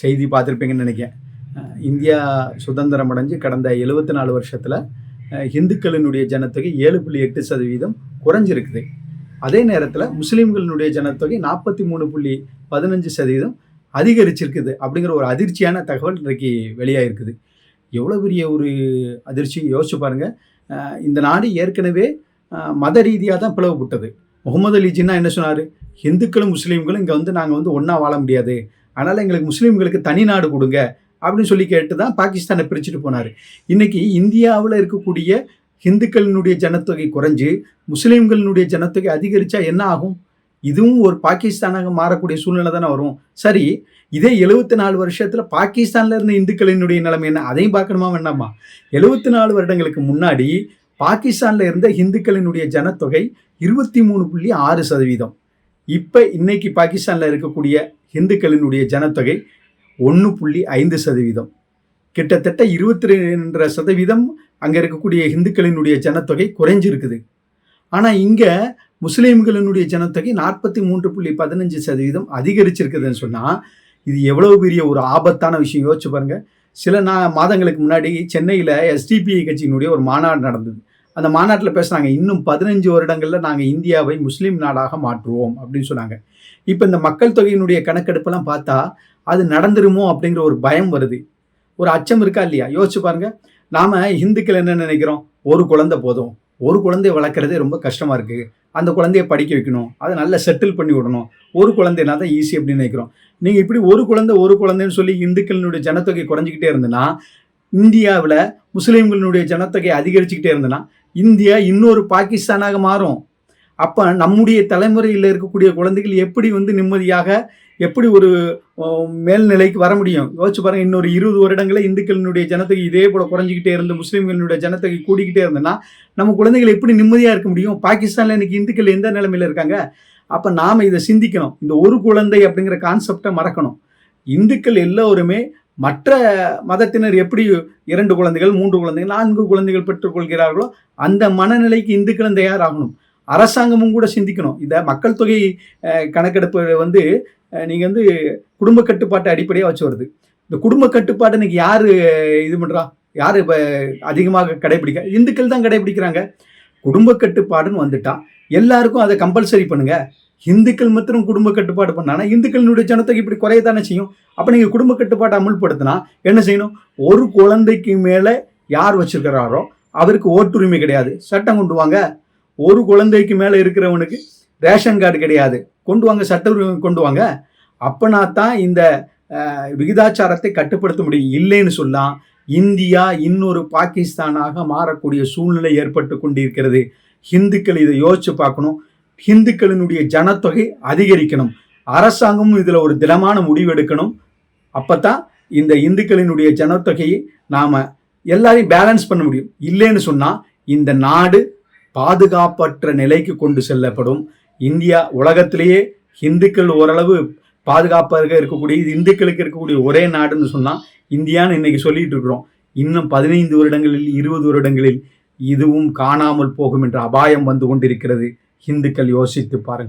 செய்தி பார்த்துருப்பீங்கன்னு நினைக்கிறேன். இந்தியா சுதந்திரம் அடைஞ்சு கடந்த எழுபத்தி நாலு வருஷத்தில் இந்துக்களினுடைய ஜனத்தொகை ஏழு புள்ளி எட்டு சதவீதம் குறைஞ்சிருக்குது. அதே நேரத்தில் முஸ்லீம்களினுடைய ஜனத்தொகை நாற்பத்தி மூணு புள்ளி பதினஞ்சு சதவீதம் அதிகரிச்சிருக்குது அப்படிங்கிற ஒரு அதிர்ச்சியான தகவல் இன்றைக்கு வெளியாகிருக்குது எவ்வளோ பெரிய ஒரு அதிர்ச்சி? யோசிச்சு பாருங்கள் இந்த நாடு ஏற்கனவே மத ரீதியாக தான் பிளவுபட்டது. முகமது அலி ஜின்னா என்ன சொன்னார்? இந்துக்களும் முஸ்லீம்களும் இங்கே வந்து நாங்கள் வந்து ஒன்றா வாழ முடியாது. அதனால் எங்களுக்கு முஸ்லீம்களுக்கு தனி நாடு கொடுங்க அப்படின்னு சொல்லி கேட்டு தான் பாகிஸ்தானை பிரிச்சுட்டு போனார். இன்னைக்கு இந்தியாவில் இருக்கக்கூடிய ஹிந்துக்களினுடைய ஜனத்தொகை குறைஞ்சு முஸ்லீம்களினுடைய ஜனத்தொகை அதிகரித்தா என்ன ஆகும்? இதுவும் ஒரு பாகிஸ்தானாக மாறக்கூடிய சூழ்நிலை தானே வரும். சரி இதே எழுபத்தி நாலு வருஷத்தில் பாகிஸ்தானில் இருந்த இந்துக்களினுடைய நிலைமை என்ன? அதையும் பார்க்கணுமா வேண்டாமா? எழுபத்தி நாலு வருடங்களுக்கு முன்னாடி பாகிஸ்தானில் இருந்த இந்துக்களினுடைய ஜனத்தொகை இருபத்தி மூணு புள்ளி ஆறு சதவீதம். இப்போ இன்னைக்கு பாகிஸ்தானில் இருக்கக்கூடிய இந்துக்களினுடைய ஜனத்தொகை ஒன்று புள்ளி ஐந்து சதவீதம். கிட்டத்தட்ட இருபத்தி ரெண்டரை சதவீதம் அங்கே இருக்கக்கூடிய இந்துக்களினுடைய ஜனத்தொகை குறைஞ்சிருக்குது. ஆனால் இங்கே முஸ்லீம்களினுடைய ஜனத்தொகை நாற்பத்தி மூன்று புள்ளி பதினஞ்சு சதவீதம் அதிகரிச்சிருக்குதுன்னு சொன்னால் இது எவ்வளவு பெரிய ஒரு ஆபத்தான விஷயம். யோசிச்சு பாருங்கள் சில நா மாதங்களுக்கு முன்னாடி சென்னையில் எஸ்டிபிஐ கட்சியினுடைய ஒரு மாநாடு நடந்தது. அந்த மாநாட்டில் பேசுனாங்க இன்னும் பதினஞ்சு வருடங்களில் நாங்கள் இந்தியாவை முஸ்லீம் நாடாக மாற்றுவோம் அப்படின்னு சொன்னாங்க. இப்போ இந்த மக்கள் தொகையினுடைய கணக்கெடுப்பெல்லாம் பார்த்தா அது நடந்துருமோ அப்படிங்கிற ஒரு பயம் வருது. ஒரு அச்சம் இருக்கா இல்லையா? யோசிச்சு பாருங்க. நாம் இந்துக்கள் என்ன நினைக்கிறோம்? ஒரு குழந்தை போதும். ஒரு குழந்தைய வளர்க்குறதே ரொம்ப கஷ்டமாக இருக்குது அந்த குழந்தைய படிக்க வைக்கணும். அதை நல்லா செட்டில் பண்ணி விடணும். ஒரு குழந்தைனா தான் ஈஸி அப்படின்னு நினைக்கிறோம். நீங்கள் இப்படி ஒரு குழந்தை ஒரு குழந்தைன்னு சொல்லி இந்துக்களினுடைய ஜனத்தொகை குறைஞ்சிக்கிட்டே இருந்ததுன்னா இந்தியாவில் முஸ்லீம்களினுடைய ஜனத்தொகை அதிகரிச்சுக்கிட்டே இருந்ததுன்னா இந்தியா இன்னொரு பாகிஸ்தானாக மாறும். அப்போ நம்முடைய தலைமுறையில் இருக்கக்கூடிய குழந்தைகள் எப்படி வந்து நிம்மதியாக எப்படி ஒரு மேல்நிலைக்கு வர முடியும்? யோசிச்சு பாருங்க இன்னொரு இருபது வருடங்களில் இந்துக்களினுடைய ஜனத்தொகை இதே போல குறைஞ்சிக்கிட்டே இருந்து முஸ்லீம்களினுடைய ஜனத்தொகை கூடிக்கிட்டே இருந்ததுன்னா நம்ம குழந்தைகள் எப்படி நிம்மதியாக இருக்க முடியும்? பாகிஸ்தானில் இன்னைக்கு இந்துக்கள் எந்த நிலைமையில் இருக்காங்க? அப்போ நாம் இதை சிந்திக்கணும். இந்த ஒரு குழந்தை அப்படிங்கிற கான்செப்டை மறக்கணும். இந்துக்கள் எல்லோருமே மற்ற மதத்தினர் எப்படி இரண்டு குழந்தைகள் மூன்று குழந்தைகள் நான்கு குழந்தைகள் பெற்றுக்கொள்கிறார்களோ அந்த மனநிலைக்கு இந்துக்களும் தயாராகணும். அரசாங்கமும் கூட சிந்திக்கணும். இந்த மக்கள் தொகை கணக்கெடுப்பு வந்து நீங்கள் வந்து குடும்ப கட்டுப்பாட்டை அடிப்படையாக வச்சு வருது. இந்த குடும்ப கட்டுப்பாட்டை இன்னைக்கு யார் இது பண்ணுறா யார் இப்போ அதிகமாக கடைபிடிக்க இந்துக்கள் தான் கடைபிடிக்கிறாங்க. குடும்ப கட்டுப்பாடுன்னு வந்துட்டான் எல்லாருக்கும் அதை கம்பல்சரி பண்ணுங்கள் இந்துக்கள் மாத்திரம் குடும்ப கட்டுப்பாடு பண்ணானா? இந்துக்களினுடைய ஜனத்தொகை இப்படி குறையத்தானே செய்யும்? அப்போ நீங்கள் குடும்ப கட்டுப்பாட்டை அமுல்படுத்தினா என்ன செய்யணும்? ஒரு குழந்தைக்கு மேலே யார் வச்சுருக்கிறாரோ அவருக்கு ஓட்டுரிமை கிடையாது. சட்டம் கொண்டு வாங்க. ஒரு குழந்தைக்கு மேலே இருக்கிறவனுக்கு ரேஷன் கார்டு கிடையாது. கொண்டு வாங்க சட்ட உரிமை கொண்டு வாங்க. அப்போனா தான் இந்த விகிதாச்சாரத்தை கட்டுப்படுத்த முடியும். இல்லைன்னு சொல்லலாம் இந்தியா இன்னொரு பாகிஸ்தானாக மாறக்கூடிய சூழ்நிலை ஏற்பட்டு கொண்டிருக்கிறது. ஹிந்துக்கள் இதை யோசிச்சு பார்க்கணும். ஹிந்துக்களினுடைய ஜனத்தொகை அதிகரிக்கணும். அரசாங்கமும் இதில் ஒரு திடமான முடிவு எடுக்கணும். அப்பதான் இந்த இந்துக்களினுடைய ஜனத்தொகையை நாம் எல்லாரையும் பேலன்ஸ் பண்ண முடியும். இல்லைன்னு சொன்னால் இந்த நாடு பாதுகாப்பற்ற நிலைக்கு கொண்டு செல்லப்படும். இந்தியா உலகத்திலேயே இந்துக்கள் ஓரளவு பாதுகாப்பாக இருக்கக்கூடிய இது இந்துக்களுக்கு இருக்கக்கூடிய ஒரே நாடுன்னு சொன்னால் இந்தியான்னு இன்னைக்கு சொல்லிட்டு இருக்கிறோம். இன்னும் பதினைந்து வருடங்களில் இருபது வருடங்களில் இதுவும் காணாமல் போகும் என்ற அபாயம் வந்து கொண்டிருக்கிறது. இந்துக்கள் யோசித்து பாருங்கள்.